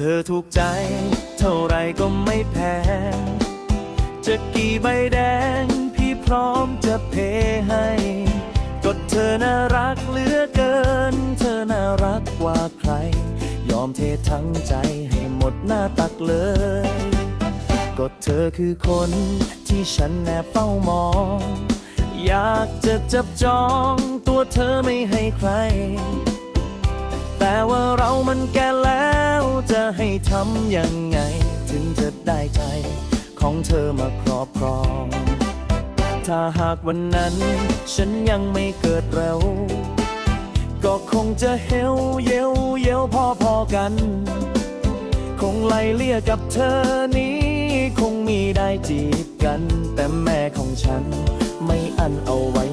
เธอถูกใจ เท่าไรก็ไม่แพง จะกี่ใบแดง พี่พร้อมจะเพให้ก็เธอน่ารักเหลือเกิน เธอน่ารักกว่าใคร ยอมเททั้งใจให้หมดหน้าตักเลยก็เธอคือคนที่ฉันแอบเฝ้ามอง อยากจะจับจองตัวเธอไม่ให้ใคร แต่ว่าเรามันแก่แล้วจะให้ทำยังไง ถึงจะได้ใจ ของเธอมาครอบครอง ถ้าหากวันนั้น ฉันยังไม่เกิดเร็วก็คงจะเฮวเยวเยวพอพอๆกัน คงไล่เลี่ยกับเธอนี้ คงมีได้จีบกัน แต่แม่ของฉันไม่อันเอาไว้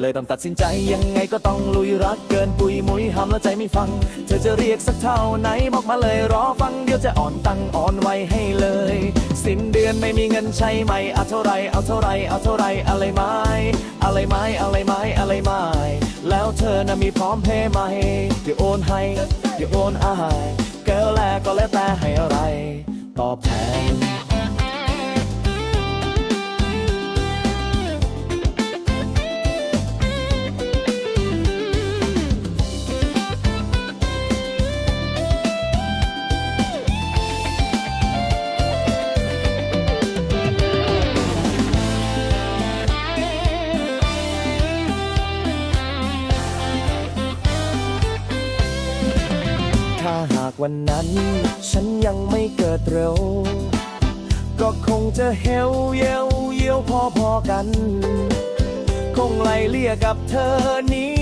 เลยต้องตัดสินใจยังไงก็ต้องลุยรักเกินปุยมุยห้ามแล้วใจไม่ฟัง เธอจะเรียกสักเท่าไหนบอกมาเลยรอฟังเดี๋ยวจะอ่อนตังอ่อนไวให้เลย สิ้นเดือนไม่มีเงินใช้ไหมเอาเท่าไรเอาเท่าไรเอาเท่าไรอะไรไหมอะไรไหมอะไรไหมอะไรไหมแล้วเธอน่ะมีพร้อมเพย์ไหมเดี๋ยวโอนให้เดี๋ยวโอนอายเกิลแลก็แล้วแต่ให้อะไร ตอบแทน ถ้าหากวันนั้น ฉันยังไม่เกิดเร็ว ก็คงจะเฮวเยวเยียวพอพอๆกัน คงไล่เลี่ยกับเธอนี้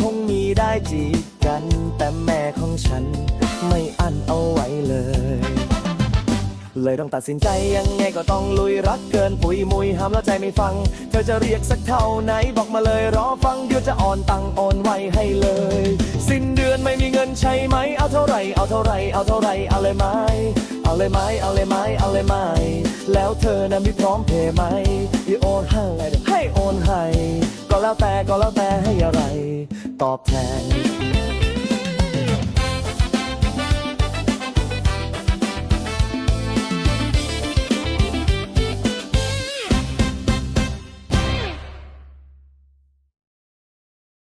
คงมีได้จีบกัน แต่แม่ของฉันไม่อั้นเอาไว้เลย เลยต้องตัดสินใจยังไงก็ต้องลุยรักเกิน ปุยมุยห้ามแล้วใจไม่ฟัง เธอจะเรียกสักเท่าไหนบอกมาเลยรอฟังเดี๋ยวจะอ่อนตังอ่อนไวให้เลย สิ้น ใช่ไหม เอาเท่าไร เอาเท่าไร เอาเท่าไร เอาเลยไหม เอาเลยไหม เอาเลยไหม เอาเลยไหม แล้วเธอนั้นมีพร้อมเพย์ไหมที่โอนให้ให้โอนให้ ก็แล้วแต่ ก็แล้วแต่ให้อะไร ตอบแทน